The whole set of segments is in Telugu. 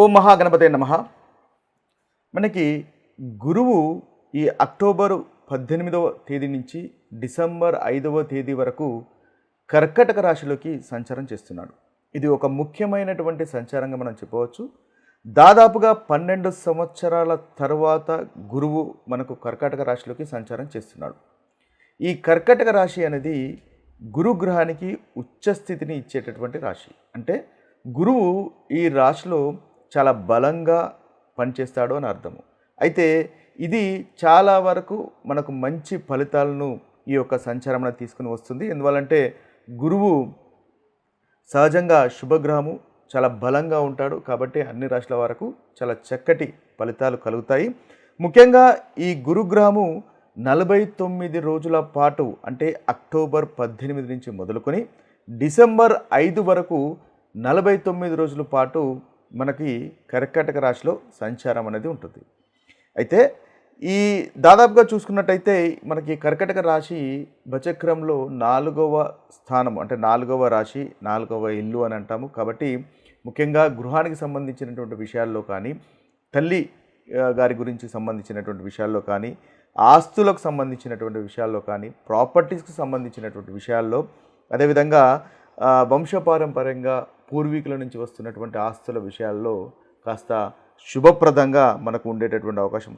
ఓ మహాగణపతే నమ. మనకి గురువు ఈ అక్టోబర్ పద్దెనిమిదవ తేదీ నుంచి డిసెంబర్ ఐదవ తేదీ వరకు కర్కటక రాశిలోకి సంచారం చేస్తున్నాడు. ఇది ఒక ముఖ్యమైనటువంటి సంచారంగా మనం చెప్పవచ్చు. దాదాపుగా పన్నెండు సంవత్సరాల తర్వాత గురువు మనకు కర్కాటక రాశిలోకి సంచారం చేస్తున్నాడు. ఈ కర్కటక రాశి అనేది గురుగ్రహానికి ఉచ్చస్థితిని ఇచ్చేటటువంటి రాశి. అంటే గురువు ఈ రాశిలో చాలా బలంగా పనిచేస్తాడు అని అర్థము. అయితే ఇది చాలా వరకు మనకు మంచి ఫలితాలను ఈ యొక్క సంచారమణ తీసుకుని వస్తుంది. ఎందువల్లంటే గురువు సహజంగా శుభగ్రహము చాలా బలంగా ఉంటాడు కాబట్టి అన్ని రాశుల వరకు చాలా చక్కటి ఫలితాలు కలుగుతాయి. ముఖ్యంగా ఈ గురుగ్రహము నలభై తొమ్మిది రోజుల పాటు అంటే అక్టోబర్ పద్దెనిమిది నుంచి మొదలుకొని డిసెంబర్ ఐదు వరకు నలభై తొమ్మిది రోజుల పాటు మనకి కర్కాటక రాశిలో సంచారం అనేది ఉంటుంది. అయితే ఈ దాదాపుగా చూసుకున్నట్టయితే మనకి కర్కటక రాశి బచక్రంలో నాలుగవ స్థానం అంటే నాలుగవ రాశి నాలుగవ ఇల్లు అని అంటాము. కాబట్టి ముఖ్యంగా గృహానికి సంబంధించినటువంటి విషయాల్లో కానీ తల్లి గారి గురించి సంబంధించినటువంటి విషయాల్లో కానీ ఆస్తులకు సంబంధించినటువంటి విషయాల్లో కానీ ప్రాపర్టీస్కి సంబంధించినటువంటి విషయాల్లో అదేవిధంగా వంశపారంపర్యంగా పూర్వీకుల నుంచి వస్తున్నటువంటి ఆస్తుల విషయాల్లో కాస్త శుభప్రదంగా మనకు ఉండేటటువంటి అవకాశం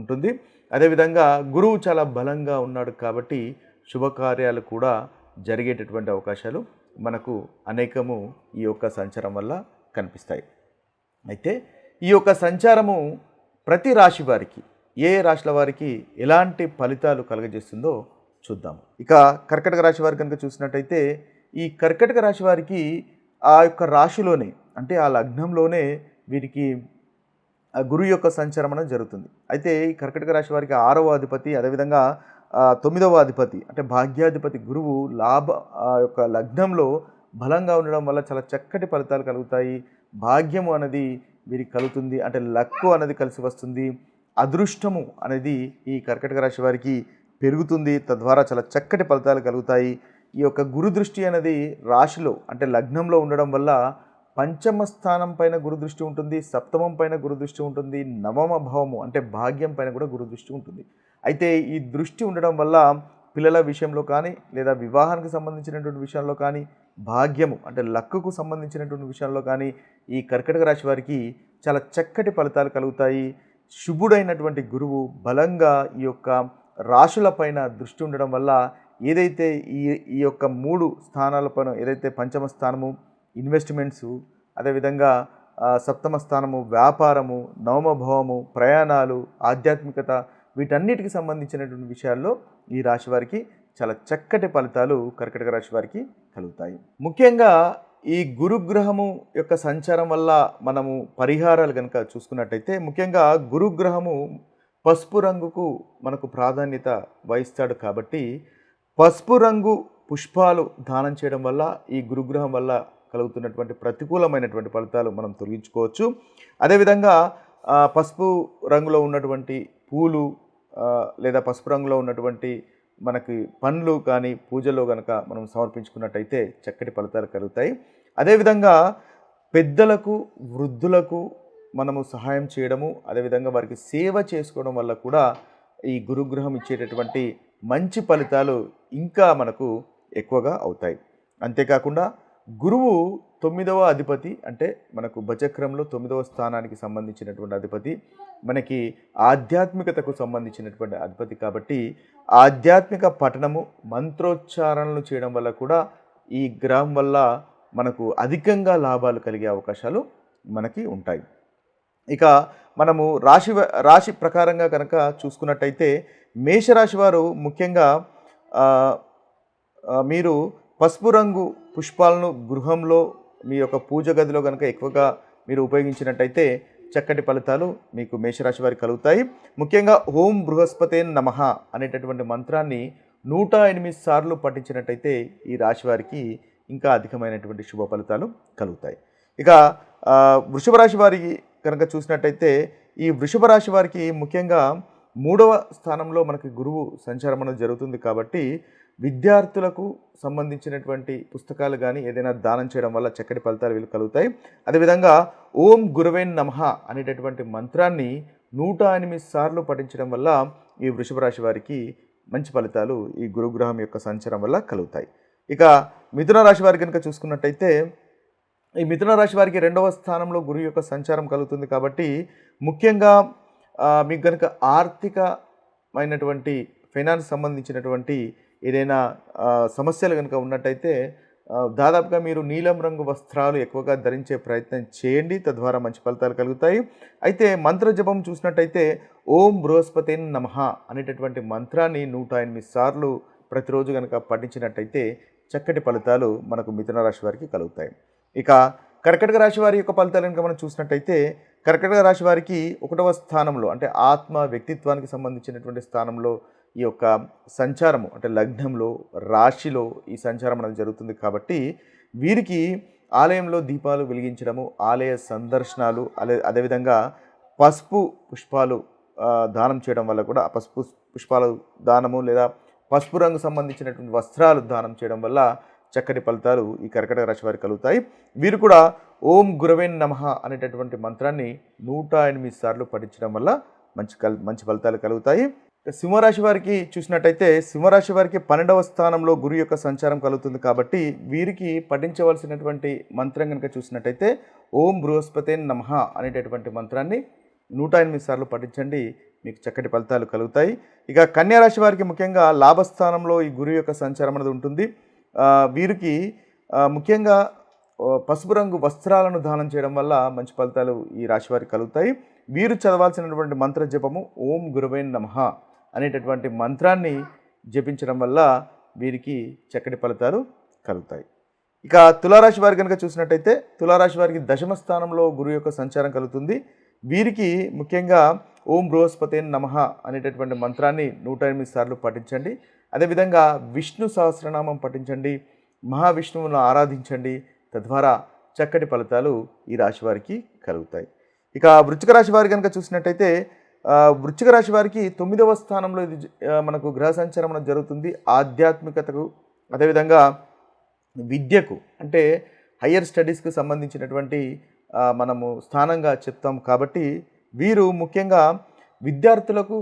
ఉంటుంది. అదేవిధంగా గురువు చాలా బలంగా ఉన్నాడు కాబట్టి శుభకార్యాలు కూడా జరిగేటటువంటి అవకాశాలు మనకు అనేకము ఈ యొక్క సంచారం వల్ల కనిపిస్తాయి. అయితే ఈ యొక్క సంచారము ప్రతి రాశి వారికి ఏ రాశుల వారికి ఎలాంటి ఫలితాలు కలుగజేస్తుందో చూద్దాము. ఇక కర్కటక రాశి వారి కనుక చూసినట్టయితే ఈ కర్కటక రాశి వారికి ఆ యొక్క రాశిలోనే అంటే ఆ లగ్నంలోనే వీరికి ఆ గురువు యొక్క సంచరమనం జరుగుతుంది. అయితే ఈ కర్కటక రాశి వారికి ఆరవ అధిపతి అదేవిధంగా తొమ్మిదవ అధిపతి అంటే భాగ్యాధిపతి గురువు లాభ ఆ యొక్క లగ్నంలో బలంగా ఉండడం వల్ల చాలా చక్కటి ఫలితాలు కలుగుతాయి. భాగ్యము అనేది వీరికి కలుగుతుంది. అంటే లక్కు అనేది కలిసి వస్తుంది. అదృష్టము అనేది ఈ కర్కటక రాశి వారికి పెరుగుతుంది. తద్వారా చాలా చక్కటి ఫలితాలు కలుగుతాయి. ఈ యొక్క గురు దృష్టి అనేది రాశిలో అంటే లగ్నంలో ఉండడం వల్ల పంచమ స్థానం పైన గురు దృష్టి ఉంటుంది సప్తమం పైన గురు దృష్టి ఉంటుంది నవమ భావము అంటే భాగ్యం పైన కూడా గురు దృష్టి ఉంటుంది. అయితే ఈ దృష్టి ఉండడం వల్ల పిల్లల విషయంలో కానీ లేదా వివాహానికి సంబంధించినటువంటి విషయంలో కానీ భాగ్యము అంటే లక్కుకు సంబంధించినటువంటి విషయంలో కానీ ఈ కర్కటక రాశి వారికి చాలా చక్కటి ఫలితాలు కలుగుతాయి. శుభుడైనటువంటి గురువు బలంగా ఈ యొక్క రాశుల పైన దృష్టి ఉండడం వల్ల ఏదైతే ఈ ఈ యొక్క మూడు స్థానాలపైన ఏదైతే పంచమ స్థానము ఇన్వెస్ట్మెంట్స్ అదేవిధంగా సప్తమ స్థానము వ్యాపారము నవమభావము ప్రయాణాలు ఆధ్యాత్మికత వీటన్నిటికి సంబంధించినటువంటి విషయాల్లో ఈ రాశి వారికి చాలా చక్కటి ఫలితాలు కర్కటక రాశి వారికి కలుగుతాయి. ముఖ్యంగా ఈ గురుగ్రహము యొక్క సంచారం వల్ల మనము పరిహారాలు కనుక చూసుకున్నట్టయితే ముఖ్యంగా గురుగ్రహము పసుపు రంగుకు మనకు ప్రాధాన్యత వహిస్తాడు కాబట్టి పసుపు రంగు పుష్పాలు దానం చేయడం వల్ల ఈ గురుగ్రహం వల్ల కలుగుతున్నటువంటి ప్రతికూలమైనటువంటి ఫలితాలు మనం తొలగించుకోవచ్చు. అదేవిధంగా పసుపు రంగులో ఉన్నటువంటి పూలు లేదా పసుపు రంగులో ఉన్నటువంటి మనకి పండ్లు కానీ పూజలో కనుక మనం సమర్పించుకున్నట్టయితే చక్కటి ఫలితాలు కలుగుతాయి. అదేవిధంగా పెద్దలకు వృద్ధులకు మనము సహాయం చేయడము అదేవిధంగా వారికి సేవ చేసుకోవడం వల్ల కూడా ఈ గురుగ్రహం ఇచ్చేటటువంటి మంచి ఫలితాలు ఇంకా మనకు ఎక్కువగా అవుతాయి. అంతేకాకుండా గురువు తొమ్మిదవ అధిపతి అంటే మనకు బచక్రంలో తొమ్మిదవ స్థానానికి సంబంధించినటువంటి అధిపతి మనకి ఆధ్యాత్మికతకు సంబంధించినటువంటి అధిపతి కాబట్టి ఆధ్యాత్మిక పఠనము మంత్రోచ్చారణలు చేయడం వల్ల కూడా ఈ గ్రహం వల్ల మనకు అధికంగా లాభాలు కలిగే అవకాశాలు మనకి ఉంటాయి. ఇక మనము రాశి వ- రాశి ప్రకారంగా కనుక చూసుకున్నట్టయితే మేషరాశి వారు ముఖ్యంగా మీరు పసుపు రంగు పుష్పాలను గృహంలో మీ యొక్క పూజ గదిలో కనుక ఎక్కువగా మీరు ఉపయోగించినట్టయితే చక్కటి ఫలితాలు మీకు మేషరాశి వారికి కలుగుతాయి. ముఖ్యంగా ఓం బృహస్పతే నమః అనేటటువంటి మంత్రాన్ని నూట ఎనిమిది సార్లు పఠించినట్టయితే ఈ రాశి వారికి ఇంకా అధికమైనటువంటి శుభ ఫలితాలు కలుగుతాయి. ఇక వృషభ రాశి వారికి కనుక చూసినట్టయితే ఈ వృషభ రాశి వారికి ముఖ్యంగా మూడవ స్థానంలో మనకి గురువు సంచారం అనేది జరుగుతుంది కాబట్టి విద్యార్థులకు సంబంధించినటువంటి పుస్తకాలు కానీ ఏదైనా దానం చేయడం వల్ల చక్కటి ఫలితాలు వీళ్ళు కలుగుతాయి. అదేవిధంగా ఓం గురువేన్ నమః అనేటటువంటి మంత్రాన్ని నూట ఎనిమిది సార్లు పఠించడం వల్ల ఈ వృషభ రాశి వారికి మంచి ఫలితాలు ఈ గురుగ్రహం యొక్క సంచారం వల్ల కలుగుతాయి. ఇక మిథున రాశి వారి కనుక చూసుకున్నట్టయితే ఈ మిథున రాశి వారికి రెండవ స్థానంలో గురువు యొక్క సంచారం కలుగుతుంది కాబట్టి ముఖ్యంగా మీకు కనుక ఆర్థికమైనటువంటి ఫైనాన్స్ సంబంధించినటువంటి ఏదైనా సమస్యలు కనుక ఉన్నట్టయితే దాదాపుగా మీరు నీలం రంగు వస్త్రాలు ఎక్కువగా ధరించే ప్రయత్నం చేయండి. తద్వారా మంచి ఫలితాలు కలుగుతాయి. అయితే మంత్ర జపం చూసినట్టయితే ఓం బృహస్పతి నమః అనేటటువంటి మంత్రాన్ని నూట ఎనిమిది సార్లు ప్రతిరోజు కనుక పఠించినట్టయితే చక్కటి ఫలితాలు మనకు మిథున రాశి వారికి కలుగుతాయి. ఇక కర్కటక రాశి వారి యొక్క ఫలితాలను కనుక మనం చూసినట్టయితే కర్కటక రాశి వారికి ఒకటవ స్థానంలో అంటే ఆత్మ వ్యక్తిత్వానికి సంబంధించినటువంటి స్థానంలో ఈ యొక్క సంచారము అంటే లగ్నంలో రాశిలో ఈ సంచారం అనేది జరుగుతుంది కాబట్టి వీరికి ఆలయంలో దీపాలు వెలిగించడము ఆలయ సందర్శనాలు అదే అదేవిధంగా పసుపు పుష్పాలు దానం చేయడం వల్ల కూడా పసుపు పుష్పాల దానము లేదా పసుపు రంగు సంబంధించినటువంటి వస్త్రాలు దానం చేయడం వల్ల చక్కటి ఫలితాలు ఈ కర్కటక రాశి వారికి కలుగుతాయి. వీరు కూడా ఓం గురవేన్ నమః అనేటటువంటి మంత్రాన్ని నూట ఎనిమిది సార్లు పఠించడం వల్ల మంచి కల్ మంచి ఫలితాలు కలుగుతాయి. సింహరాశి వారికి చూసినట్టయితే సింహరాశి వారికి పన్నెండవ స్థానంలో గురు యొక్క సంచారం కలుగుతుంది కాబట్టి వీరికి పఠించవలసినటువంటి మంత్రం కనుక చూసినట్టయితే ఓం బృహస్పతే నమః అనేటటువంటి మంత్రాన్ని నూట ఎనిమిది సార్లు పఠించండి. మీకు చక్కటి ఫలితాలు కలుగుతాయి. ఇక కన్యారాశి వారికి ముఖ్యంగా లాభస్థానంలో ఈ గురు యొక్క సంచారం అనేది ఉంటుంది. వీరికి ముఖ్యంగా పసుపు రంగు వస్త్రాలను దానం చేయడం వల్ల మంచి ఫలితాలు ఈ రాశి వారికి కలుగుతాయి. వీరు చదవాల్సినటువంటి మంత్ర జపము ఓం గురువైన్ నమః అనేటటువంటి మంత్రాన్ని జపించడం వల్ల వీరికి చక్కటి ఫలితాలు కలుగుతాయి. ఇక తులారాశి వారి కనుక చూసినట్టయితే తులారాశి వారికి దశమ స్థానంలో గురువు యొక్క సంచారం కలుగుతుంది. వీరికి ముఖ్యంగా ఓం బృహస్పతి నమః అనేటటువంటి మంత్రాన్ని నూట ఎనిమిది సార్లు పఠించండి. అదేవిధంగా విష్ణు సహస్రనామం పఠించండి మహావిష్ణువును ఆరాధించండి తద్వారా చక్కటి ఫలితాలు ఈ రాశి వారికి కలుగుతాయి. ఇక వృచ్చిక రాశి వారి కనుక చూసినట్టయితే వృచ్చిక రాశి వారికి తొమ్మిదవ స్థానంలో ఇది మనకు గ్రహ సంచారం జరుగుతుంది. ఆధ్యాత్మికతకు అదేవిధంగా విద్యకు అంటే హయ్యర్ స్టడీస్కు సంబంధించినటువంటి మనము స్థానంగా చెప్తాం కాబట్టి వీరు ముఖ్యంగా విద్యార్థులకు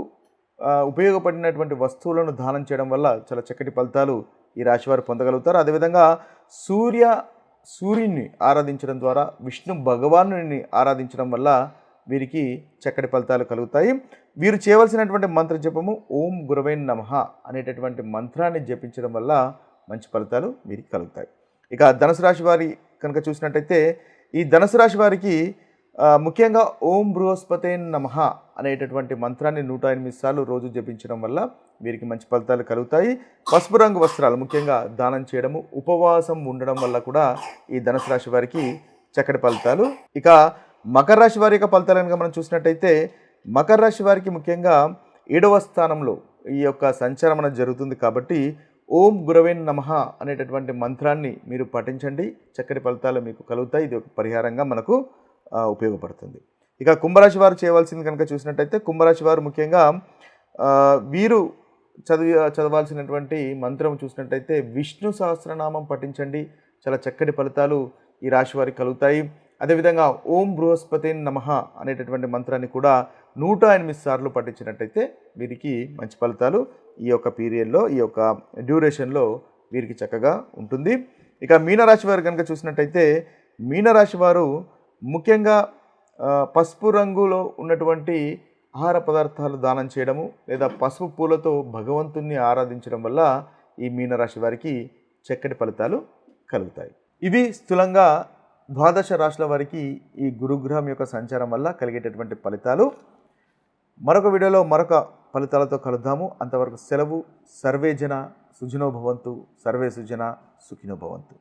ఉపయోగపడినటువంటి వస్తువులను దానం చేయడం వల్ల చాలా చక్కటి ఫలితాలు ఈ రాశివారు పొందగలుగుతారు. అదేవిధంగా సూర్య సూర్యుని ఆరాధించడం ద్వారా విష్ణు భగవానుని ఆరాధించడం వల్ల వీరికి చక్కటి ఫలితాలు కలుగుతాయి. వీరు చేయవలసినటువంటి మంత్ర జపము ఓం గురవైన్ నమః అనేటటువంటి మంత్రాన్ని జపించడం వల్ల మంచి ఫలితాలు వీరికి కలుగుతాయి. ఇక ధనుసు రాశి వారి కనుక చూసినట్టయితే ఈ ధనుసు రాశి వారికి ముఖ్యంగా ఓం బృహస్పతే నమః అనేటటువంటి మంత్రాన్ని నూట ఎనిమిది సార్లు రోజు జపించడం వల్ల వీరికి మంచి ఫలితాలు కలుగుతాయి. పసుపు రంగు వస్త్రాలు ముఖ్యంగా దానం చేయడము ఉపవాసం ఉండడం వల్ల కూడా ఈ ధనుసు రాశి వారికి చక్కటి ఫలితాలు. ఇక మకర రాశి వారి యొక్క ఫలితాలు కనుక మనం చూసినట్టయితే మకర రాశి వారికి ముఖ్యంగా ఏడవ స్థానంలో ఈ యొక్క సంచారం జరుగుతుంది కాబట్టి ఓం గురవేన్ నమః అనేటటువంటి మంత్రాన్ని మీరు పఠించండి. చక్కటి ఫలితాలు మీకు కలుగుతాయి. ఇది ఒక పరిహారంగా మనకు ఉపయోగపడుతుంది. ఇక కుంభరాశి వారు చేయవలసింది కనుక చూసినట్టయితే కుంభరాశి వారు ముఖ్యంగా వీరు చదివి చదవాల్సినటువంటి మంత్రం చూసినట్టయితే విష్ణు సహస్రనామం పఠించండి. చాలా చక్కటి ఫలితాలు ఈ రాశి వారికి కలుగుతాయి. అదేవిధంగా ఓం బృహస్పతి నమః అనేటటువంటి మంత్రాన్ని కూడా నూట ఎనిమిది సార్లు పఠించినట్టయితే వీరికి మంచి ఫలితాలు ఈ యొక్క పీరియడ్లో ఈ యొక్క డ్యూరేషన్లో వీరికి చక్కగా ఉంటుంది. ఇక మీనరాశి వారు కనుక చూసినట్టయితే మీనరాశి వారు ముఖ్యంగా పసుపు రంగులో ఉన్నటువంటి ఆహార పదార్థాలు దానం చేయడము లేదా పసుపు పూలతో భగవంతుణ్ణి ఆరాధించడం వల్ల ఈ మీనరాశి వారికి చక్కటి ఫలితాలు కలుగుతాయి. ఇవి స్థూలంగా ద్వాదశ రాశుల వారికి ఈ గురుగ్రహం యొక్క సంచారం వల్ల కలిగేటటువంటి ఫలితాలు. మరొక వీడియోలో మరొక ఫలితాలతో కలుద్దాము. అంతవరకు సెలవు. సర్వే జన సర్వే సుజన సుఖినో భవంతు.